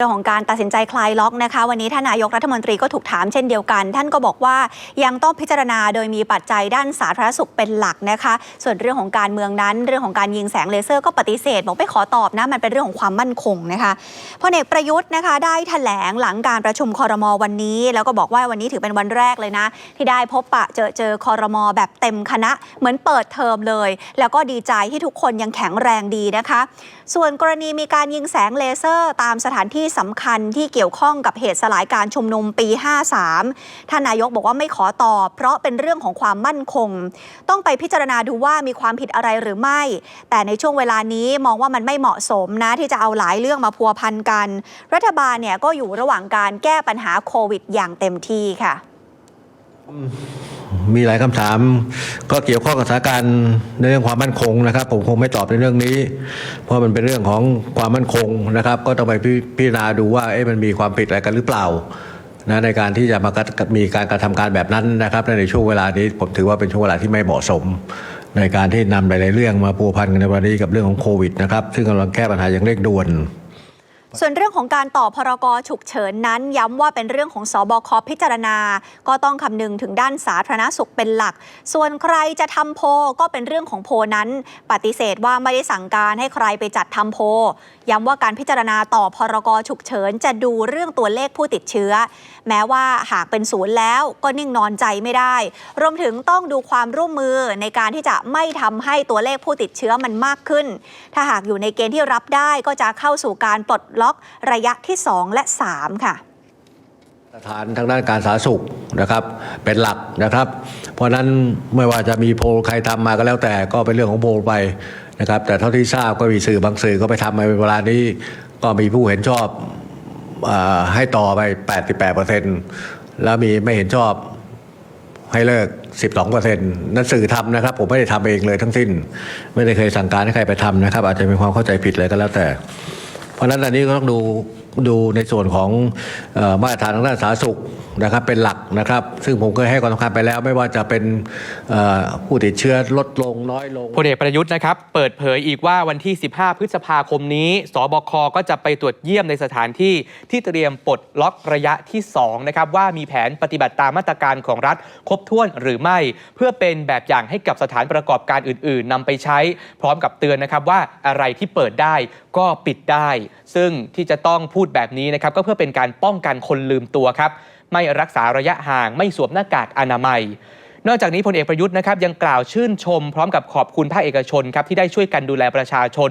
เรื่องของการตัดสินใจคลายล็อกนะคะ วันนี้ท่านนายกรัฐมนตรีก็ถูกถามเช่นเดียวกัน ท่านก็บอกว่ายังต้องพิจารณาโดยมีปัจจัยด้านสาธารณสุขเป็นหลักนะคะ ส่วนเรื่องของการเมืองนั้น เรื่องของการยิงแสงเลเซอร์ก็ปฏิเสธ บอกไม่ขอตอบนะมันเป็นเรื่องของความมั่นคงนะคะพลเอกประยุทธ์นะคะ ได้แถลงหลังการประชุมคอรมอวันนี้ แล้วก็บอกว่าวันนี้ถือเป็นวันแรกเลยนะ ที่ได้พบปะเจอเจอคอรมอแบบเต็มคณะ เหมือนเปิดเทอมเลย แล้วก็ดีใจที่ทุกคนยังแข็งแรงดีนะคะ ส่วนกรณีมีการยิงแสงเลเซอร์ ตามสถานที่สำคัญที่เกี่ยวข้องกับเหตุสลายการชุมนุมปี 53 ท่านนายกบอกว่าไม่ขอตอบ เพราะเป็นเรื่องของความมั่นคง ต้องไปพิจารณาดูว่ามีความผิดอะไรหรือไม่ แต่ในช่วงเวลานี้มองว่ามันไม่เหมาะสมนะที่จะเอาหลายเรื่องมาพัวพันกัน รัฐบาลเนี่ยก็อยู่ระหว่างการแก้ปัญหาโควิดอย่างเต็มที่ค่ะ มีหลายคำถาม ก็เกี่ยวข้องกับสถานการณ์ในเรื่องความมั่นคงนะครับ ผมคงไม่ตอบในเรื่องนี้ เพราะมันเป็นเรื่องของความมั่นคงนะครับ ก็ต้องไปพิจารณาดูว่าเอ๊ะมันมีความผิดอะไรกันหรือเปล่านะในการที่จะมามีการกระทำการแบบนั้นนะครับในช่วงเวลานี้ผมถือว่าเป็นช่วงเวลาที่ไม่เหมาะสม ในการที่นำหลายๆเรื่องมาพัวพันกันในวันนี้กับเรื่องของโควิดนะครับซึ่งกำลังแก้ปัญหาอย่างเร่งด่วน ส่วนเรื่องของการต่อพรกฉุกเฉินนั้น ย้ำว่าเป็นเรื่องของสอบคพิจารณา ก็ต้องคำนึงถึงด้านสาธารณสุขเป็นหลัก ส่วนใครจะทำโพก็เป็นเรื่องของโพนั้น ปฏิเสธว่าไม่ได้สั่งการให้ใครไปจัดทำโพ ย้ำว่าการพิจารณาต่อพรกฉุกเฉิน จะดูเรื่องตัวเลขผู้ติดเชื้อ แม้ว่าหากเป็นศูนย์แล้วก็นิ่งนอนใจไม่ได้ รวมถึงต้องดูความร่วมมือในการที่จะไม่ทำให้ตัวเลขผู้ติดเชื้อมันมากขึ้น ถ้าหากอยู่ในเกณฑ์ที่รับได้ก็จะเข้าสู่การปลดล็อกระยะที่ 2 และ 3 ค่ะ สถานทางด้านการสาธารณสุขนะครับ เป็นหลักนะครับ เพราะฉะนั้นไม่ว่าจะมีโพลใครทำมาก็แล้วแต่ก็เป็นเรื่องของโพลไปนะครับ แต่เท่าที่ทราบก็มีสื่อบางสื่อก็ไปทำมาในเวลานี้ก็มีผู้เห็นชอบอาให้ต่อไป 88%แล้วมีไม่เห็นชอบให้เลิก 12%นั่นสื่อทำนะครับ ผมไม่ได้ทำเองเลยทั้งสิ้น ไม่ได้เคยสั่งการให้ใครไปทำนะครับ อาจจะเป็นความเข้าใจผิดเลยก็แล้วแต่ เพราะฉะนั้นอันนี้ก็ต้องดู ดูในส่วนของออมาตรฐานทางด้านสาธารณสุขนะครับเป็นหลักนะครับ ซึ่งผมเคยให้ความสำคัญไปแล้วไม่ว่าจะเป็นผู้ติดเชื้อลดลงน้อยลงพลเอกประยุทธ์นะครับ เปิดเผยอีกว่าวันที่ 15 พฤษภาคมนี้สบคก็จะไปตรวจเยี่ยมในสถานที่ที่เตรียมปลดล็อกระยะที่2นะครับว่ามีแผนปฏิบัติตามมาตรการของรัฐครบถ้วนหรือไม่ เพื่อเป็นแบบอย่างให้กับสถานประกอบการอื่น ๆนำไปใช้ พร้อมกับเตือนนะครับว่าอะไรที่เปิดได้ก็ปิดได้ ซึ่งที่จะต้องพูดแบบนี้นะครับก็เพื่อเป็นการป้องกันคนลืมตัวครับไม่รักษาระยะห่างไม่สวมหน้ากากอนามัย นอกจากนี้พลเอกประยุทธ์นะครับยังกล่าวชื่นชมพร้อมกับขอบคุณภาคเอกชนครับที่ได้ช่วยกันดูแลประชาชน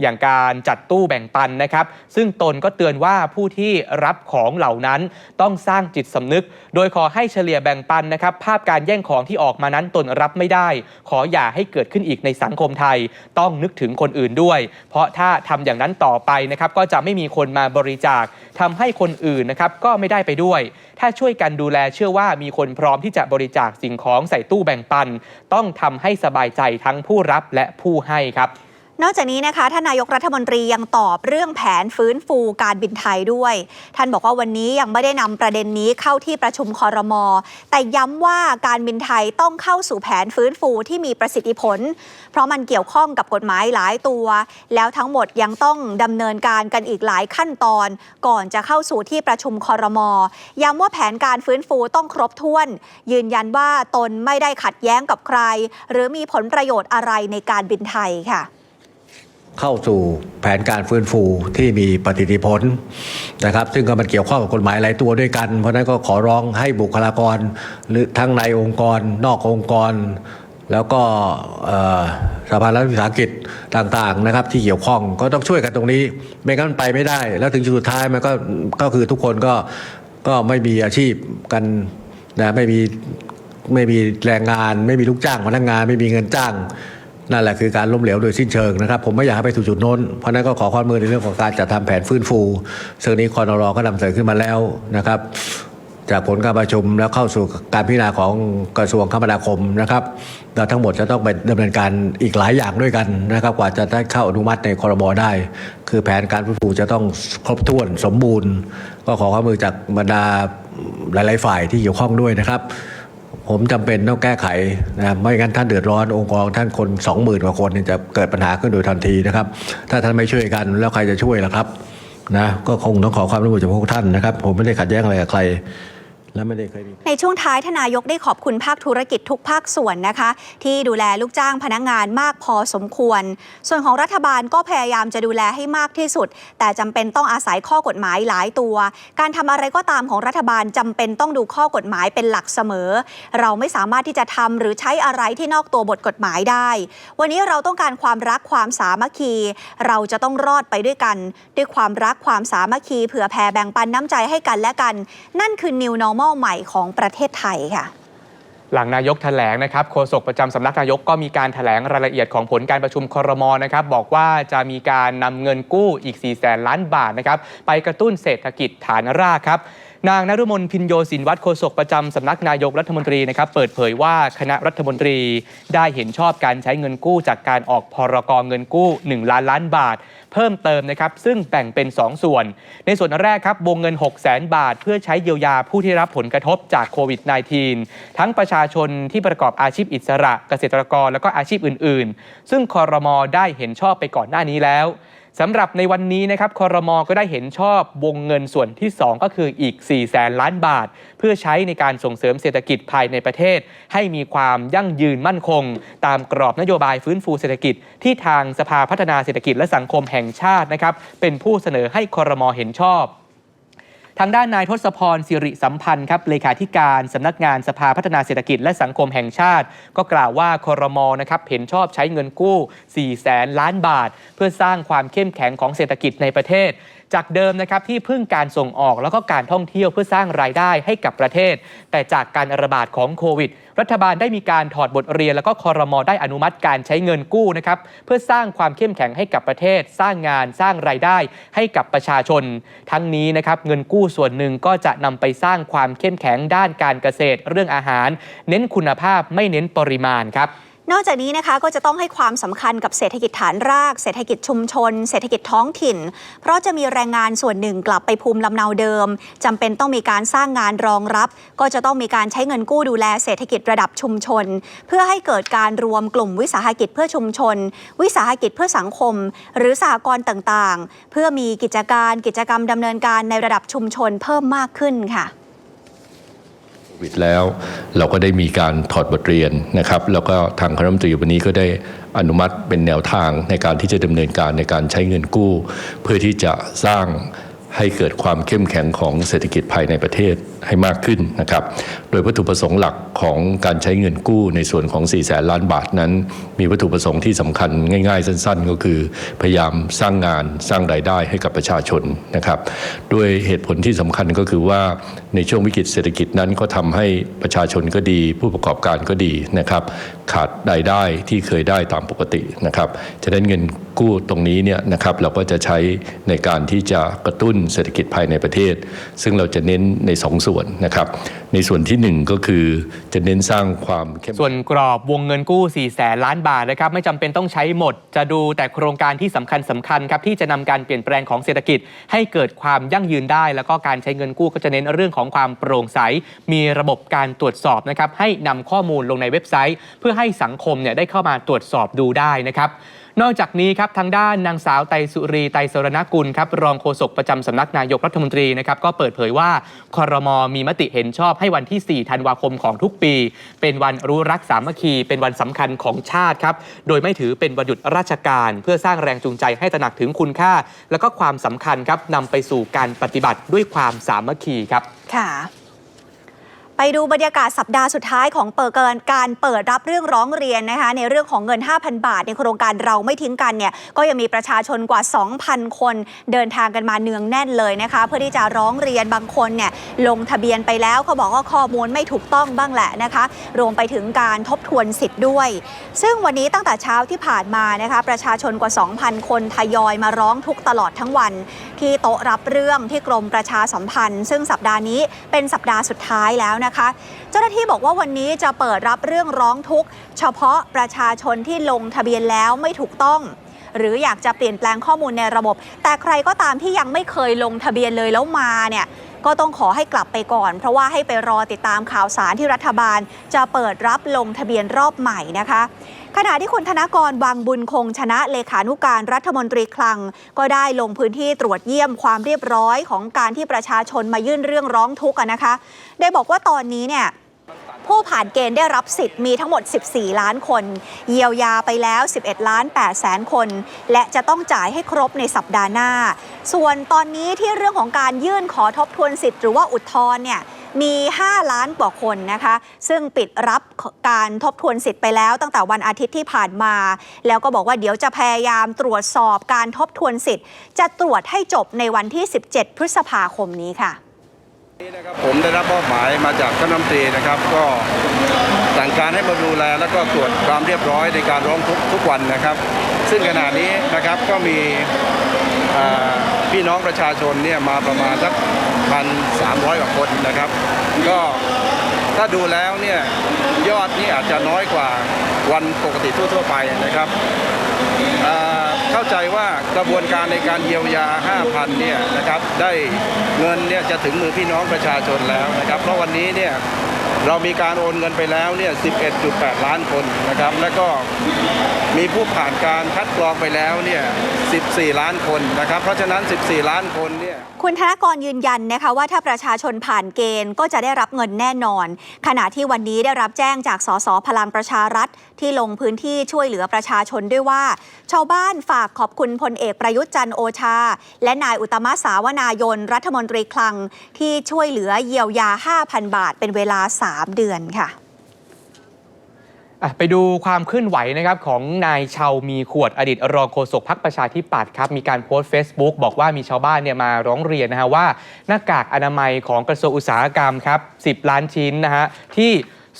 อย่างการจัดตู้แบ่งปันนะครับ ซึ่งตนก็เตือนว่าผู้ที่รับของเหล่านั้นต้องสร้างจิตสำนึก โดยขอให้เฉลี่ยแบ่งปันนะครับ ภาพการแย่งของที่ออกมานั้นตนรับไม่ได้ ขออย่าให้เกิดขึ้นอีกในสังคมไทย ต้องนึกถึงคนอื่นด้วย เพราะถ้าทำอย่างนั้นต่อไปนะครับก็จะไม่มีคนมาบริจาคทำให้คนอื่นนะครับก็ไม่ได้ไปด้วย ถ้าช่วยกันดูแลเชื่อว่ามีคนพร้อมที่จะบริจาคสิ่งของใส่ตู้แบ่งปัน ต้องทำให้สบายใจทั้งผู้รับและผู้ให้ครับ นอกจากนี้นะคะท่านนายกรัฐมนตรียังตอบเรื่องแผนฟื้นฟูการบินไทยด้วย ท่านบอกว่าวันนี้ยังไม่ได้นำประเด็นนี้เข้าที่ประชุมคอรมอแต่ย้ำว่าการบินไทยต้องเข้าสู่แผนฟื้นฟูที่มีประสิทธิผล เพราะมันเกี่ยวข้องกับกฎหมายหลายตัว แล้วทั้งหมดยังต้องดำเนินการกันอีกหลายขั้นตอน ก่อนจะเข้าสู่ที่ประชุมคอรมอย้ำว่าแผนการฟื้นฟูต้องครบถ้วน ยืนยันว่าตนไม่ได้ขัดแย้งกับใคร หรือมีผลประโยชน์อะไรในการบินไทยค่ะ เข้าสู่แผนการฟื้นฟูที่มีปฏิทิผลนะครับ ซึ่งก็มันเกี่ยวข้องกับกฎหมายหลายตัวด้วยกัน เพราะนั้นก็ขอร้องให้บุคลากรหรือทั้งในองค์กร นอกองค์กร แล้วก็สภารัฐวิสาหกิจต่างๆนะครับ ที่เกี่ยวข้องก็ต้องช่วยกันตรงนี้ ไม่งั้นมันไปไม่ได้ แล้วถึงจุดสุดท้ายมันก็ก็คือทุกคนก็ก็ไม่มีอาชีพกันนะไม่มีไม่มีแรงงาน ไม่มีลูกจ้างพนักงาน ไม่มีเงินจ้าง นั่นแหละคือการล้มเหลวโดยสิ้นเชิงนะครับ ผมไม่อยากให้ไปสู่จุดโน้น เพราะนั้นก็ขอความมือในเรื่องของการจัดทำแผนฟื้นฟูซึ่งนี้คอนรอก็นำเสนอขึ้นมาแล้วนะครับ จากผลการประชุมแล้วเข้าสู่การพิจารณาของกระทรวงคมนาคมนะครับแล้วทั้งหมดจะต้องไปดำเนินการอีกหลายอย่างด้วยกันนะครับ กว่าจะได้เข้าอนุมัติในคอรมอได้ คือแผนการฟื้นฟูจะต้องครบถ้วนสมบูรณ์ ก็ขอความมือจากบรรดาหลาย ๆ ฝ่ายที่เกี่ยวข้องด้วยนะครับ ผมจำเป็นต้องแก้ไขนะครับไม่งั้นท่านเดือดร้อนองค์กรท่านคนสองหมื่นกว่าคนจะเกิดปัญหาขึ้นโดยทันทีนะครับ ถ้าท่านไม่ช่วยกันแล้วใครจะช่วยล่ะครับนะก็คงต้องขอความร่วมมือจากพวกท่านนะครับ ผมไม่ได้ขัดแย้งอะไรกับใคร และไม่ได้เคยมีในช่วงท้ายทนายกได้ขอบคุณภาคธุรกิจทุกภาคส่วนนะคะ ที่ดูแลลูกจ้างพนักงานมากพอสมควร ส่วนของรัฐบาลก็พยายามจะดูแลให้มากที่สุด แต่จำเป็นต้องอาศัยข้อกฎหมายหลายตัว การทำอะไรก็ตามของรัฐบาลจำเป็นต้องดูข้อกฎหมายเป็นหลักเสมอ เราไม่สามารถที่จะทำหรือใช้อะไรที่นอกตัวบทกฎหมายได้ วันนี้เราต้องการความรักความสามัคคี เราจะต้องรอดไปด้วยกัน ด้วยความรักความสามัคคีเผื่อแผ่แบ่งปันน้ำใจให้กันและกัน นั่นคือ New Normal ใหม่ของประเทศไทยค่ะ หลังนายกแถลงนะครับโฆษกประจำสำนักนายกก็มีการแถลงรายละเอียดของผลการประชุมครมนะครับบอกว่าจะมีการนำเงินกู้อีก4แสนล้านบาทนะครับไปกระตุ้นเศรษฐกิจฐานรากครับ นางนรุมนพินโยสินวัตรโฆษกประจำสำนักนายกรัฐมนตรีนะครับเปิดเผยว่าคณะรัฐมนตรีได้เห็นชอบการใช้เงินกู้จากการออกพรกเงินกู้ 1 ล้านล้านบาท เพิ่มเติมนะครับซึ่งแบ่งเป็น 2 ส่วน ในส่วนแรกครับวงเงิน 6 0 0 0 0บาท เพื่อใช้เยียวยาผู้ที่รับผลกระทบจากโควิด -19 ทั้งประชาชนที่ประกอบอาชีพอิสระ เกษตรกร และก็อาชีพอื่น ๆ ซึ่งคอรมอได้เห็นชอบไปก่อนหน้านี้แล้ว สำหรับในวันนี้นะครับคอรมอก็ได้เห็นชอบวงเงินส่วนที่ 2 ก็คืออีก 4 แสนล้านบาท เพื่อใช้ในการส่งเสริมเศรษฐกิจภายในประเทศ ให้มีความยั่งยืนมั่นคง ตามกรอบนโยบายฟื้นฟูเศรษฐกิจ ที่ทางสภาพัฒนาเศรษฐกิจและสังคมแห่งชาตินะครับเป็นผู้เสนอให้คอรมอเห็นชอบ ทางด้านนายทศพรสิริสัมพันธ์ครับเลขาธิการสำนักงานสภาพัฒนาเศรษฐกิจและสังคมแห่งชาติ ก็กล่าวว่าคอรมอนะครับเห็นชอบใช้เงินกู้4แสนล้านบาท เพื่อสร้างความเข้มแข็งของเศรษฐกิจในประเทศ จากเดิมนะครับที่พึ่งการส่งออกแล้วก็การท่องเที่ยวเพื่อสร้างรายได้ให้กับประเทศ แต่จากการระบาดของโควิด รัฐบาลได้มีการถอดบทเรียน แล้วก็คอรมอได้อนุมัติการใช้เงินกู้นะครับเพื่อสร้างความเข้มแข็งให้กับประเทศ สร้างงานสร้างรายได้ให้กับประชาชน ทั้งนี้นะครับเงินกู้ส่วนหนึ่งก็จะนำไปสร้างความเข้มแข็งด้านการเกษตร เรื่องอาหาร เน้นคุณภาพไม่เน้นปริมาณครับ นอกจากนี้นะคะก็จะต้องให้ความสำคัญกับเศรษฐกิจฐานราก เศรษฐกิจชุมชน เศรษฐกิจท้องถิ่น เพราะจะมีแรงงานส่วนหนึ่งกลับไปภูมิลำเนาเดิมจำเป็นต้องมีการสร้างงานรองรับ ก็จะต้องมีการใช้เงินกู้ดูแลเศรษฐกิจระดับชุมชน เพื่อให้เกิดการรวมกลุ่มวิสาหกิจเพื่อชุมชน วิสาหกิจเพื่อสังคม หรือสหกรณ์ต่างๆ เพื่อมีกิจการกิจกรรมดำเนินการในระดับชุมชนเพิ่มมากขึ้นค่ะ วิดแล้ว เราก็ได้มีการถอดบทเรียนนะครับ แล้วก็ทางคณะรัฐมนตรีวันนี้ก็ได้อนุมัติเป็นแนวทางในการที่จะดำเนินการในการใช้เงินกู้ เพื่อที่จะสร้างให้เกิดความเข้มแข็งของเศรษฐกิจภายในประเทศให้มากขึ้นนะครับ โดยวัตถุประสงค์หลักของการใช้เงินกู้ในส่วนของ 4 แสนล้านบาทนั้น มีวัตถุประสงค์ที่สำคัญง่ายๆ สั้นๆ ก็คือ พยายามสร้างงานสร้างรายได้ให้กับประชาชนนะครับ ด้วยเหตุผลที่สำคัญก็คือว่า ในช่วงวิกฤตเศรษฐกิจนั้นก็ทำให้ประชาชนก็ดี ผู้ประกอบการก็ดีนะครับ ขาดรายได้ที่เคยได้ตามปกตินะครับฉะนั้นเงินกู้ตรงนี้เนี่ยนะครับเราก็จะใช้ในการที่จะกระตุ้นเศรษฐกิจภายในประเทศ ซึ่งเราจะเน้นในสองส่วนนะครับ ในส่วนที่หนึ่งก็คือจะเน้นสร้างความเข้มส่วนกรอบวงเงินกู้4แสนล้านบาทนะครับไม่จำเป็นต้องใช้หมด จะดูแต่โครงการที่สำคัญสคัญครับที่จะนำการเปลี่ยนแปลงของเศรษฐกิจ ให้เกิดความยั่งยืนได้ แล้วก็การใช้เงินกู้ก็จะเน้นเรื่องของของความโปร่งใส มีระบบการตรวจสอบนะครับให้นำข้อมูลลงในเว็บไซต์ เพื่อให้สังคมเนี่ยได้เข้ามาตรวจสอบดูได้นะครับนอกจากนี้ครับทางด้านนางสาวไตรสุรีไตรสรณกุลครับรองโฆษกประจำสำนักนายกรัฐมนตรีนะครับก็เปิดเผยว่าคอรมอมีมติเห็นชอบให้วันที่ 4 ธันวาคมของทุกปี เป็นวันรู้รักสามัคคี เป็นวันสำคัญของชาติครับโดยไม่ถือเป็นวันหยุดราชการ เพื่อสร้างแรงจูงใจให้ตระหนักถึงคุณค่า และก็ความสำคัญครับนำไปสู่การปฏิบัติด้วยความสามัคคีครับค่ะ ไปดูบรรยากาศสัปดาห์สุดท้ายของเปิดเกินการเปิดรับเรื่องร้องเรียนนะคะในเรื่องของเงิน 5,000 บาท ในโครงการเราไม่ทิ้งกันเนี่ยก็ยังมีประชาชนกว่า 2,000 คน เดินทางกันมาเนืองแน่นเลยนะคะเพื่อที่จะร้องเรียนบางคนเนี่ยลงทะเบียนไปแล้วเขาบอกว่าข้อมูลไม่ถูกต้องบ้างแหละนะคะ รวมไปถึงการทบทวนสิทธิ์ด้วย ซึ่งวันนี้ตั้งแต่เช้าที่ผ่านมานะคะประชาชนกว่า 2,000 คนทยอยมาร้องทุกตลอดทั้งวัน ที่โต๊ะรับเรื่องที่กรมประชาสัมพันธ์ ซึ่งสัปดาห์นี้เป็นสัปดาห์สุดท้ายแล้วนะคะเจ้าหน้าที่บอกว่าวันนี้จะเปิดรับเรื่องร้องทุกข์ เฉพาะประชาชนที่ลงทะเบียนแล้วไม่ถูกต้องหรืออยากจะเปลี่ยนแปลงข้อมูลในระบบ แต่ใครก็ตามที่ยังไม่เคยลงทะเบียนเลยแล้วมาเนี่ย ก็ต้องขอให้กลับไปก่อน เพราะว่าให้ไปรอติดตามข่าวสารที่รัฐบาล จะเปิดรับลงทะเบียนรอบใหม่นะคะ ขณะที่คุณธนกรวังบุญคงชนะเลขานุการรัฐมนตรีคลัง ก็ได้ลงพื้นที่ตรวจเยี่ยมความเรียบร้อยของการที่ประชาชนมายื่นเรื่องร้องทุกข์นะคะ ได้บอกว่าตอนนี้เนี่ยผู้ผ่านเกณฑ์ได้รับสิทธิ์มีทั้งหมด 14 ล้านคน เยียวยาไปแล้ว 11 ล้าน8แสนคน และจะต้องจ่ายให้ครบในสัปดาห์หน้า ส่วนตอนนี้ที่เรื่องของการยื่นขอทบทวนสิทธิ์หรือว่าอุทธรณ์เนี่ย มี 5 ล้านกว่าคนนะคะ ซึ่งปิดรับการทบทวนสิทธิ์ไปแล้วตั้งแต่วันอาทิตย์ที่ผ่านมา แล้วก็บอกว่าเดี๋ยวจะพยายามตรวจสอบการทบทวนสิทธิ์ จะตรวจให้จบในวันที่ 17 พฤษภาคมนี้ค่ะผมได้รับมอบหมายมาจากท่านรัฐมนตรีนะครับ ก็สั่งการให้มาดูแล แล้วก็ตรวจความเรียบร้อยในการร้องทุกข์ทุกวันนะครับ ซึ่งขณะนี้นะครับก็มีพี่น้องประชาชนเนี่ยมาประมาณสัก พันสามร้อยกว่าคนนะครับ ก็ถ้าดูแล้วเนี่ยยอดนี่อาจจะน้อยกว่าวันปกติทั่ว ๆ ไปนะครับ เข้าใจว่ากระบวนการในการเยียวยา 5,000 เนี่ยนะครับได้เงินเนี่ยจะถึงมือพี่น้องประชาชนแล้วนะครับ เพราะวันนี้เนี่ยเรามีการโอนเงินไปแล้วเนี่ย 11.8 ล้านคนนะครับ แล้วก็ มีผู้ผ่านการคัดกรองไปแล้วเนี่ย 14 ล้านคนนะครับ เพราะฉะนั้น 14 ล้านคนเนี่ย คุณธนกรยืนยันนะคะว่าถ้าประชาชนผ่านเกณฑ์ก็จะได้รับเงินแน่นอน ขณะที่วันนี้ได้รับแจ้งจากสสพลังประชารัฐ ที่ลงพื้นที่ช่วยเหลือประชาชนด้วยว่า ชาวบ้านฝากขอบคุณพลเอกประยุทธ์จันโอชา และนายอุตมะสาวนายนรัฐมนตรีคลัง ที่ช่วยเหลือเยียวยา 5,000 บาท เป็นเวลา 3 เดือนค่ะ ไปดูความเคลื่อนไหวนะครับของนายชาวมีขวดอดีตรองโฆษกพักประชาธิปัตย์ครับมีการโพสต์ Facebook บอกว่ามีชาวบ้านเนี่ยมาร้องเรียนนะฮะว่าหน้ากากอนามัยของกระทรวงอุตสาหกรรมครับ10 ล้านชิ้นนะฮะที่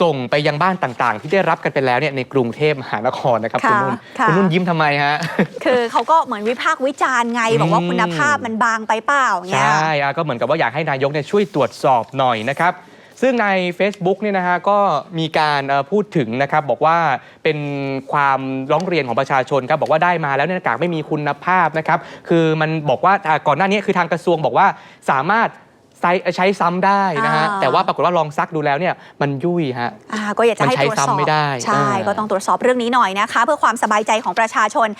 ส่งไปยังบ้านต่างๆ ที่ได้รับกันไปแล้วเนี่ยในกรุงเทพมหานครนะครับคุณค่ะนุ่นค่ะคุณนุ่นยิ้มทำไมฮะคือเขาก็เหมือนวิพากษ์วิจารณ์ไง บอกว่าคุณภาพมันบางไปเปล่าใชเงี้ย่อะก็เหมือนกับว่าอยากให้นายกเนี่ยช่วยตรวจสอบหน่อยนะครับ ซึ่งใน Facebook เนี่ยนะฮะก็มีการเอ่อพูดถึงนะครับบอกว่าเป็นความร้องเรียนของประชาชนครับบอกว่าได้มาแล้วเนี่ยหน้ากากไม่มีคุณภาพนะครับคือมันบอกว่าอ่าก่อนหน้านี้คือทางกระทรวงบอกว่าสามารถใช้ใช้ซ้ำได้นะฮะอ่าแต่ว่าปรากฏว่าลองซักดูแล้วเนี่ยมันยุ่ยฮะอ่าก็อยากจะให้มันใช้ตรวจสอบซ้ำไม่ได้ ใช่อ่าก็ต้องตรวจสอบเรื่องนี้หน่อยนะคะ เพื่อความสบายใจของประชาชน